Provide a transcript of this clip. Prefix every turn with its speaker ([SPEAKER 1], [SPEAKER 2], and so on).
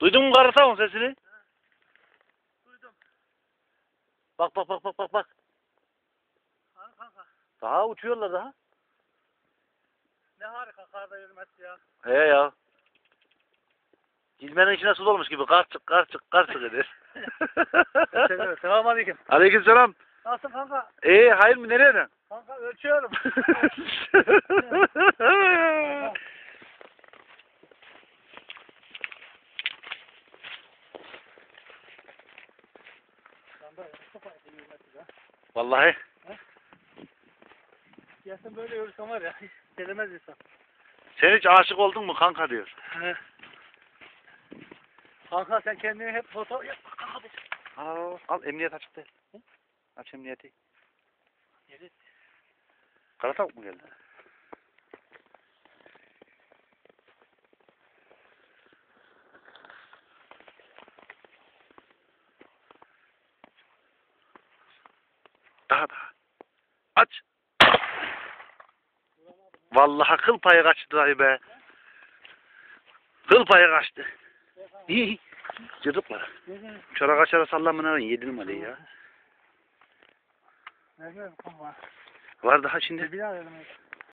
[SPEAKER 1] Duydun mu Karatavun sesini?
[SPEAKER 2] Duydum.
[SPEAKER 1] Bak bak bak bak bak bak.
[SPEAKER 2] Kanka
[SPEAKER 1] Daha uçuyorlar daha.
[SPEAKER 2] ne harika karda yürümesi ya.
[SPEAKER 1] He ya. Hizmenin içine su dolmuş gibi kar çık kar çık kar çık eder.
[SPEAKER 2] Selamun aleyküm.
[SPEAKER 1] Aleykümselam.
[SPEAKER 2] Nasılsın kanka?
[SPEAKER 1] Ee hayır mı nereye?
[SPEAKER 2] Kanka ölçüyorum. Kanka çok harika yürümesi ya.
[SPEAKER 1] Vallahi.
[SPEAKER 2] Ya sen böyle yürürsen var ya hiç gelemez insan.
[SPEAKER 1] Sen hiç aşık oldun mu kanka diyor.
[SPEAKER 2] He. Kanka sen kendini hep foto yap. Kanka bir
[SPEAKER 1] Al, al emniyet açıktı. Aç emniyeti.
[SPEAKER 2] Yedi.
[SPEAKER 1] Karatavuk mu geldi? Daha daha. Aç. Vallahi kıl payı kaçtı dayı be. Kıl payı kaçtı. İyi. Cırıklar. Çora kaçara sallamına yedi numarayı ya.
[SPEAKER 2] Ne diyorsun kanka?
[SPEAKER 1] Var daha şimdi.
[SPEAKER 2] Bir daha.